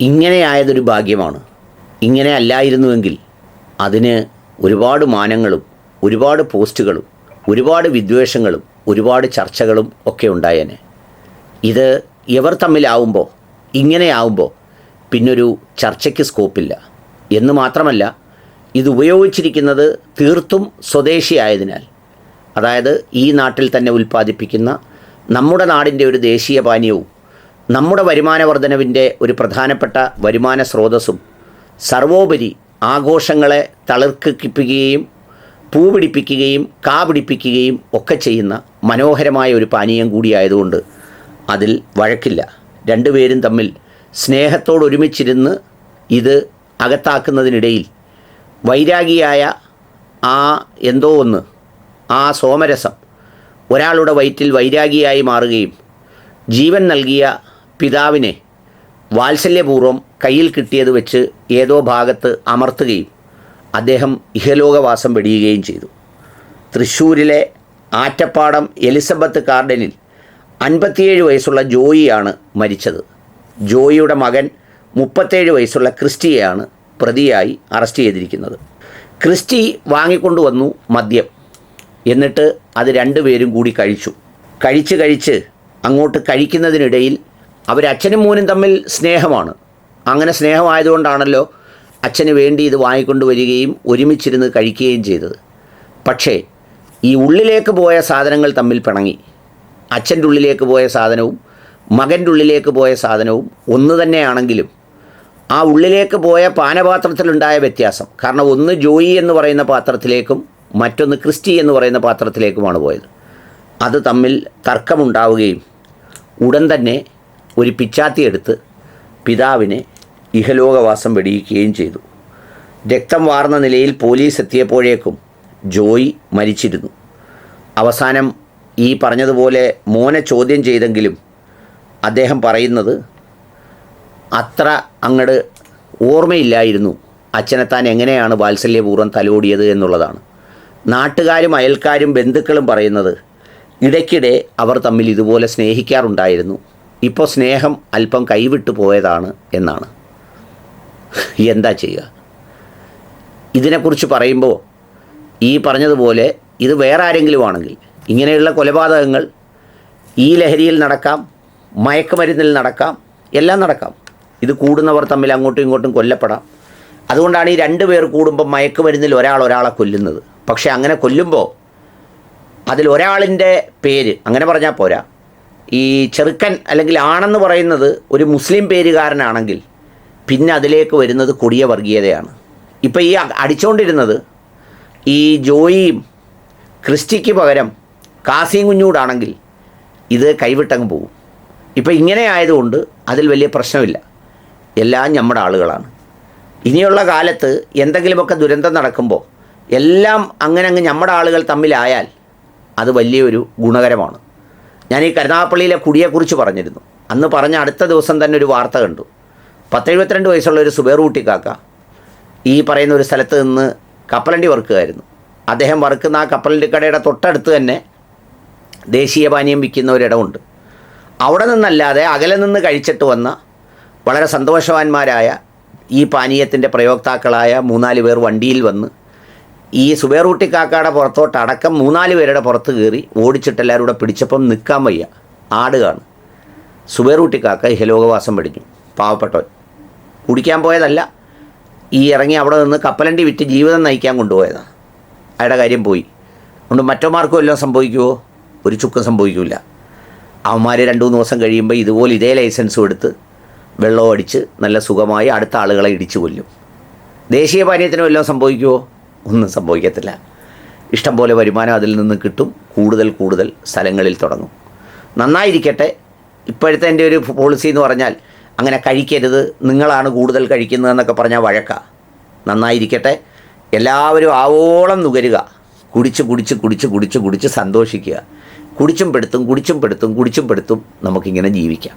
ഇങ്ങനെയായതൊരു ഭാഗ്യമാണ്. ഇങ്ങനെ അല്ലായിരുന്നുവെങ്കിൽ അതിന് ഒരുപാട് മാനങ്ങളും ഒരുപാട് പോസ്റ്റുകളും ഒരുപാട് വിദ്വേഷങ്ങളും ഒരുപാട് ചർച്ചകളും ഒക്കെ ഉണ്ടായേനെ. ഇത് ഇവർ തമ്മിലാവുമ്പോൾ ഇങ്ങനെയാവുമ്പോൾ പിന്നൊരു ചർച്ചയ്ക്ക് സ്കോപ്പില്ല. എന്ന് മാത്രമല്ല ഇത് ഉപയോഗിച്ചിരിക്കുന്നത് തീർത്തും സ്വദേശിയായതിനാൽ. അതായത് ഈ നാട്ടിൽ തന്നെ ഉൽപ്പാദിപ്പിക്കുന്ന നമ്മുടെ നാടിന്റെ ഒരു ദേശീയ പാനീയവും നമ്മുടെ വരുമാന വർധനവിന്റെ ഒരു പ്രധാനപ്പെട്ട വരുമാന സ്രോതസ്സും സർവോപരി ആഘോഷങ്ങളെ തളിർക്കിപ്പിക്കുകയും പൂ പിടിപ്പിക്കുകയും കാ പിടിപ്പിക്കുകയും ഒക്കെ ചെയ്യുന്ന മനോഹരമായ ഒരു പാനീയം കൂടിയായതുകൊണ്ട് അതിൽ വഴക്കില്ല. രണ്ടുപേരും തമ്മിൽ സ്നേഹത്തോടൊരുമിച്ചിരുന്ന് ഇത് അകത്താക്കുന്നതിനിടയിൽ വൈരാഗിയായ ആ എന്തോ ഒന്ന് ആ സോമരസം ഒരാളുടെ വയറ്റിൽ വൈരാഗിയായി മാറുകയും ജീവൻ നൽകിയ പിതാവിനെ വാത്സല്യപൂർവം കയ്യിൽ കിട്ടിയത് വെച്ച് ഏതോ ഭാഗത്ത് അമർത്തുകയും അദ്ദേഹം ഇഹലോകവാസം വെടിയുകയും ചെയ്തു. തൃശ്ശൂരിലെ ആറ്റപ്പാടം എലിസബത്ത് ഗാർഡനിൽ അൻപത്തിയേഴ് വയസ്സുള്ള ജോയിയാണ് മരിച്ചത്. ജോയിയുടെ മകൻ മുപ്പത്തേഴ് വയസ്സുള്ള ക്രിസ്റ്റിയെയാണ് പ്രതിയായി അറസ്റ്റ് ചെയ്തിരിക്കുന്നത്. ക്രിസ്റ്റി വാങ്ങിക്കൊണ്ടുവന്നു മദ്യം. എന്നിട്ട് അത് രണ്ടുപേരും കൂടി കഴിച്ചു. കഴിച്ച് കഴിച്ച് അങ്ങോട്ട് കഴിക്കുന്നതിനിടയിൽ അവരച്ഛനും മോനും തമ്മിൽ സ്നേഹമാണ്. അങ്ങനെ സ്നേഹമായതുകൊണ്ടാണല്ലോ അച്ഛന് വേണ്ടി ഇത് വാങ്ങിക്കൊണ്ട് വരികയും ഒരുമിച്ചിരുന്ന് കഴിക്കുകയും ചെയ്തത്. പക്ഷേ ഈ ഉള്ളിലേക്ക് പോയ സാധനങ്ങൾ തമ്മിൽ പിണങ്ങി. അച്ഛന്റെ ഉള്ളിലേക്ക് പോയ സാധനവും മകന്റെ ഉള്ളിലേക്ക് പോയ സാധനവും ഒന്ന് തന്നെയാണെങ്കിലും ആ ഉള്ളിലേക്ക് പോയ പാനപാത്രത്തിലുണ്ടായ വ്യത്യാസം. കാരണം ഒന്ന് ജോയി എന്ന് പറയുന്ന പാത്രത്തിലേക്കും മറ്റൊന്ന് ക്രിസ്റ്റി എന്ന് പറയുന്ന പാത്രത്തിലേക്കുമാണ് പോയത്. അത് തമ്മിൽ തർക്കമുണ്ടാവുകയും ഉടൻ തന്നെ ഒരു പിച്ചാത്തി എടുത്ത് പിതാവിനെ ഇഹലോകവാസം വെടിയിക്കുകയും ചെയ്തു. രക്തം വാർന്ന നിലയിൽ പോലീസ് എത്തിയപ്പോഴേക്കും ജോയി മരിച്ചിരുന്നു. അവസാനം ഈ പറഞ്ഞതുപോലെ മോനെ ചോദ്യം ചെയ്തെങ്കിലും അദ്ദേഹം പറയുന്നത് അത്ര അങ്ങട് ഓർമ്മയില്ലായിരുന്നു. അച്ഛനെ താൻ എങ്ങനെയാണ് വാത്സല്യപൂർവം തലോടിയത് എന്നുള്ളതാണ്. നാട്ടുകാരും അയൽക്കാരും ബന്ധുക്കളും പറയുന്നത് ഇടയ്ക്കിടെ അവർ തമ്മിൽ ഇതുപോലെ സ്നേഹിക്കാറുണ്ടായിരുന്നു. ഇപ്പോൾ സ്നേഹം അല്പം കൈവിട്ടു പോയതാണ് എന്നാണ്. എന്താ ചെയ്യുക? ഇതിനെക്കുറിച്ച് പറയുമ്പോൾ ഈ പറഞ്ഞതുപോലെ ഇത് വേറെ ആരെങ്കിലും ആണെങ്കിൽ ഇങ്ങനെയുള്ള കൊലപാതകങ്ങൾ ഈ ലഹരിയിൽ നടക്കാം മയക്കുമരുന്നിൽ നടക്കാം എല്ലാം നടക്കാം. ഇത് കൂടുന്നവർ തമ്മിൽ അങ്ങോട്ടും ഇങ്ങോട്ടും കൊല്ലപ്പെടാം. അതുകൊണ്ടാണ് ഈ രണ്ട് പേർ കൂടുമ്പോൾ മയക്കുമരുന്നിൽ ഒരാൾ ഒരാളെ കൊല്ലുന്നത്. പക്ഷേ അങ്ങനെ കൊല്ലുമ്പോൾ അതിൽ ഒരാളിന്റെ പേര് അങ്ങനെ പറഞ്ഞാൽ പോരാ. ഈ ചെറുക്കൻ അല്ലെങ്കിൽ ആണെന്ന് പറയുന്നത് ഒരു മുസ്ലിം പേരുകാരനാണെങ്കിൽ പിന്നെ അതിലേക്ക് വരുന്നത് കൊടിയ വർഗീയതയാണ്. ഇപ്പോൾ ഈ അടിച്ചുകൊണ്ടിരുന്നത് ഈ ജോയിയും ക്രിസ്റ്റിക്ക് പകരം കാസിയും കുഞ്ഞൂടാണെങ്കിൽ ഇത് കൈവിട്ടങ്ങ് പോകും. ഇപ്പോൾ ഇങ്ങനെ ആയതുകൊണ്ട് അതിൽ വലിയ പ്രശ്നമില്ല. എല്ലാം നമ്മുടെ ആളുകളാണ്. ഇനിയുള്ള കാലത്ത് എന്തെങ്കിലുമൊക്കെ ദുരന്തം നടക്കുമ്പോൾ എല്ലാം അങ്ങനെ അങ്ങ് നമ്മുടെ ആളുകൾ തമ്മിലായാൽ അത് വലിയൊരു ഗുണകരമാണ്. ഞാൻ ഈ കരുനാഗപ്പള്ളിയിലെ കുടിയെക്കുറിച്ച് പറഞ്ഞിരുന്നു. അന്ന് പറഞ്ഞ അടുത്ത ദിവസം തന്നെ ഒരു വാർത്ത കണ്ടു. പത്തെഴുപത്തിരണ്ട് വയസ്സുള്ള ഒരു സുബേർ കാക്ക ഈ പറയുന്ന ഒരു സ്ഥലത്ത് നിന്ന് കപ്പലണ്ടി വറുക്കുകയായിരുന്നു. അദ്ദേഹം വറുക്കുന്ന ആ കപ്പലണ്ടി കടയുടെ തൊട്ടടുത്ത് തന്നെ ദേശീയ പാനീയം വിൽക്കുന്ന ഒരിടമുണ്ട് അവിടെ നിന്നല്ലാതെ അകലെ നിന്ന് കഴിച്ചിട്ട് വന്ന വളരെ സന്തോഷവാന്മാരായ ഈ പാനീയത്തിന്റെ പ്രയോക്താക്കളായ മൂന്നാൽ പേർ വണ്ടിയിൽ വന്ന് ഈ സുബേറൂട്ടി കാക്കയുടെ പുറത്തോട്ട് അടക്കം മൂന്നാൽ പേരുടെ പുറത്ത് കയറി ഓടിച്ചിട്ട് എല്ലാവരും കൂടെ പിടിച്ചപ്പം നിൽക്കാൻ വയ്യ. ആടുകയാണ് സുബേറൂട്ടി കാക്ക ഇഹലോകവാസം വെടിഞ്ഞു പാവപ്പെട്ടവൻ. കുടിക്കാൻ പോയതല്ല. ഈ ഇറങ്ങി അവിടെ നിന്ന് കപ്പലണ്ടി വിറ്റ് ജീവിതം നയിക്കാൻ കൊണ്ടുപോയതാണ് അയാളുടെ കാര്യം പോയി. അതുകൊണ്ട് മറ്റോമാർക്കും എല്ലാം സംഭവിക്കുമോ ഒരു ചുക്കം സംഭവിക്കില്ല അവന്മാർ രണ്ട് മൂന്ന് ദിവസം കഴിയുമ്പോൾ ഇതുപോലെ ഇതേ ലൈസൻസും എടുത്ത് വെള്ളം അടിച്ച് നല്ല സുഖമായി അടുത്ത ആളുകളെ ഇടിച്ചു കൊല്ലും. ദേശീയ പാനീയത്തിന് എല്ലാം സംഭവിക്കുമോ ഒന്നും സംഭവിക്കത്തില്ല. ഇഷ്ടം പോലെ വരുമാനം അതിൽ നിന്ന് കിട്ടും. കൂടുതൽ കൂടുതൽ സ്ഥലങ്ങളിൽ തുടങ്ങും. നന്നായിരിക്കട്ടെ. ഇപ്പോഴത്തെ എന്റെ ഒരു പോളിസി എന്ന് പറഞ്ഞാൽ അങ്ങനെ കഴിക്കരുത്. നിങ്ങളാണ് കൂടുതൽ കഴിക്കുന്നതെന്നൊക്കെ പറഞ്ഞാൽ വഴക്കാണ് നന്നായിരിക്കട്ടെ. എല്ലാവരും ആവോളം നുകരുക. കുടിച്ച് കുടിച്ച് കുടിച്ച് കുടിച്ച് കുടിച്ച് സന്തോഷിക്കുക. കുടിച്ചും പെടുത്തും കുടിച്ചും പെടുത്തും കുടിച്ചും പെടുത്തും നമുക്കിങ്ങനെ ജീവിക്കാം.